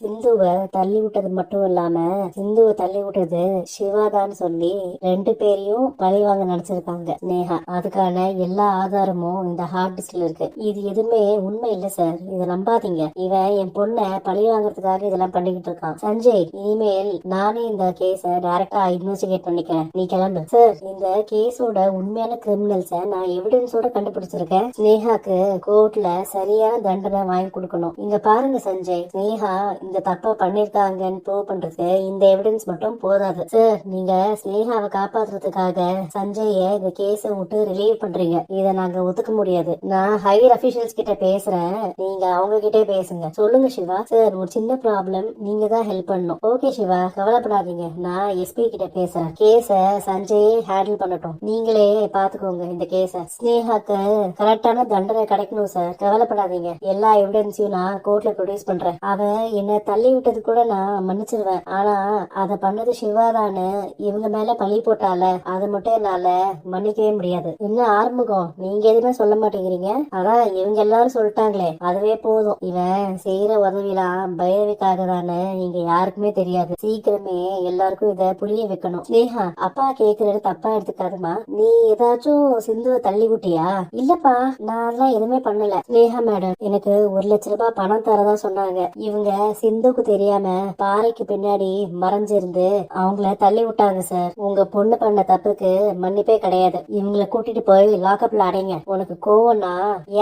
சிந்துவை தள்ளி விட்டது மட்டும் இல்லாம சிந்துவை தள்ளி விட்டது சிவாதான்னு சொல்லி ரெண்டு பேரையும் பழி வாங்க நினைச்சிருக்காங்க நேஹா. அதுக்கான எல்லா ஆதாரமும் இந்த ஹார்ட் டிஸ்க்ல இருக்கு. இது எதுவுமே உண்மை இல்ல சார் இதை நம்பாதீங்க. இவன் என் பொண்ணை பழி வாங்குறதுக்காக இதெல்லாம் பண்ணிக்கிட்டு இருக்கான். சஞ்சய் இனிமேல் நானே இந்த கேஸ டைரக்டா இன்வெஸ்டிகேட் பண்ணிக்கிறேன். நீ கிளம்பு. சார் இந்த கேஸோட உண்மையான கிரிமினல்ஸ நான் எவிடன்ஸோட கண்டுபிடிச்சிருக்கேன். ஸ்னேகாக்கு கோர்ட்ல சரியான தண்டனை வாங்கி கொடுக்கணும். இங்க பாருங்க சஞ்சய். ஸ்னேகா இந்த தப்பு பண்ணிருக்காங்கன்னு ப்ரூவ் பண்றதுக்கு இந்த எவிடன்ஸ் மட்டும் போதாது. சார் நீங்க ஸ்னேகாவை காப்பாத்துறதுக்காக சஞ்சய இந்த கேஸ விட்டு ரிலீவ் பண்றீங்க. இத நாங்க ஒத்துக்க முடியாது. நான் ஹையர் அபிஷியல்ஸ் கிட்ட பேசுறேன். நீங்க அவங்க கிட்டே பேசுங்க. சொல்லுங்க சிவா. சார் ஒரு சின்ன ப்ராப்ளம் நீங்க தான் ஹெல்ப் பண்ணணும். ஓகே சிவா கவலைப்படாதீங்க. நான் எஸ்பி கிட்ட பேசுறேன். கேஸ சஞ்சயே ஹேண்டில் பண்ணட்டும். நீங்களே பாத்துக்கோங்க இந்த கேஸ ஸ்னேகாக்கு கரெக்டான தண்டனை கிடைக்கணும் சார் கவலைப்படாதீங்க. எல்லா எவிடன்ஸையும் நான் கோர்ட்ல ப்ரொடியூஸ் பண்றேன். அவ என்ன தள்ளி விட்டது கூட நான் மன்னிச்சிருவேன். ஆனா அத பண்ணது சிவாதான்னு இவங்க மேல பழி போட்டால அது மட்டும் என்னால மன்னிக்கவே முடியாது. என்ன ஆறுமுகம்? நீங்க எதுவுமே சொல்ல மாட்டேங்கிறீங்க? அதான் இவங்க எல்லாரும் சொல்லிட்டாங்களே. அதுவே போதும். இவன் செய்யற உதவிலாம் பைரவிக்காக தானே இங்க யாருக்குமே தெரியாது. சீக்கிரமே எல்லாருக்கும் இத புரிய வைக்கணும். ஸ்னேகா அப்பா கேக்குறது தப்பா எடுத்துக்காதுமா நீ ஏதாச்சும் சிந்துவை தள்ளி விட்டியா? இல்லப்பா நான் அதெல்லாம் எதுவுமே பண்ணல. ஸ்னேகா மேடம் எனக்கு ஒரு லட்ச ரூபாய் பணம் தரதா சொன்னாங்க. இவங்க சிந்துக்கு தெரியாம பாறைக்கு பின்னாடி மறைஞ்சிருந்து அவங்கள தள்ளி விட்டாங்க சார் உங்க பொண்ணு பண்ண தப்புக்கு மன்னிப்பே கிடையாது. இவங்கள கூட்டிட்டு போய் லாக்அப்ல அடைங்க. உனக்கு கோவம்னா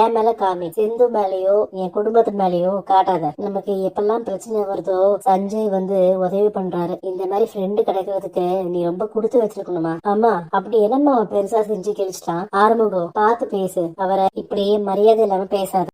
என் மேல காமி. சிந்து மேலயோ என் குடும்பத்து மேலயோ காட்டாத. நமக்கு எப்பெல்லாம் பிரச்சனை வருதோ சஞ்சய் வந்து உதவி பண்றாரு. இந்த மாதிரி ஃப்ரெண்டு கிடைக்கிறதுக்கு நீ ரொம்ப கொடுத்து வச்சிருக்கணுமா? ஆமா அப்படி என்னம்மா அவன் பெருசா செஞ்சு கிழிச்சிட்டான்? ஆறுமுகம் பார்த்து பேசு. அவரை இப்படி மரியாதை இல்லாம பேசாது.